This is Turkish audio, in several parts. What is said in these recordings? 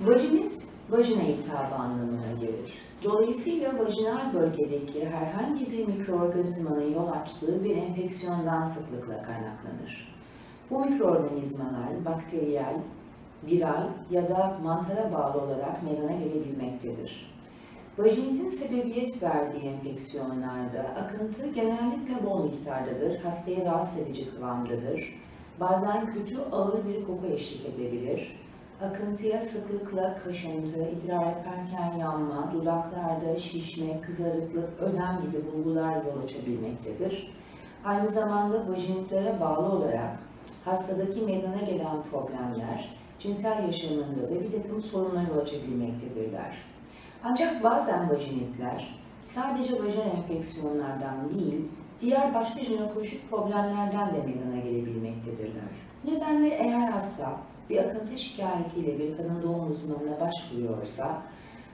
Vajinit, vajina iltihabı anlamına gelir. Dolayısıyla vajinal bölgedeki herhangi bir mikroorganizmanın yol açtığı bir enfeksiyondan sıklıkla kaynaklanır. Bu mikroorganizmalar bakteriyel, viral ya da mantara bağlı olarak meydana gelebilmektedir. Vajinitin sebebiyet verdiği enfeksiyonlarda akıntı genellikle bol miktardadır, hastayı rahatsız edici kıvamdadır. Bazen kötü ağır bir koku eşlik edebilir. Akıntıya sıklıkla kaşıntı, idrar yaparken yanma, dudaklarda şişme, kızarıklık, ödem gibi bulgular yol açabilmektedir. Aynı zamanda vajinitlere bağlı olarak hastadaki meydana gelen problemler cinsel yaşamında da bir takım sorunlar yol açabilmektedirler. Ancak bazen vajinitler sadece vajinal enfeksiyonlardan değil, diğer başka jinekolojik problemlerden de meydana gelebilmektedirler. Nedenle eğer hasta bir akıntı şikayetiyle bir kadın doğum uzmanına başvuruyorsa,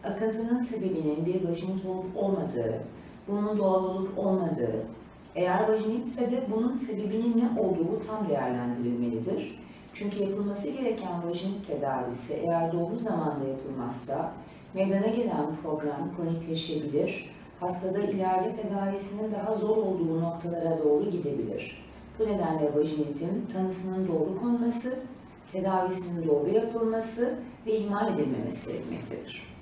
akıntının sebebinin bir vajinit olup olmadığı, bunun doğal olup olmadığı, eğer vajinitse de bunun sebebinin ne olduğu tam değerlendirilmelidir. Çünkü yapılması gereken vajinit tedavisi eğer doğru zamanda yapılmazsa meydana gelen problem kronikleşebilir, hastada ileride tedavisinin daha zor olduğu noktalara doğru gidebilir. Bu nedenle vajinitin tanısının doğru konması, tedavisinin doğru yapılması ve ihmal edilmemesi gerekmektedir.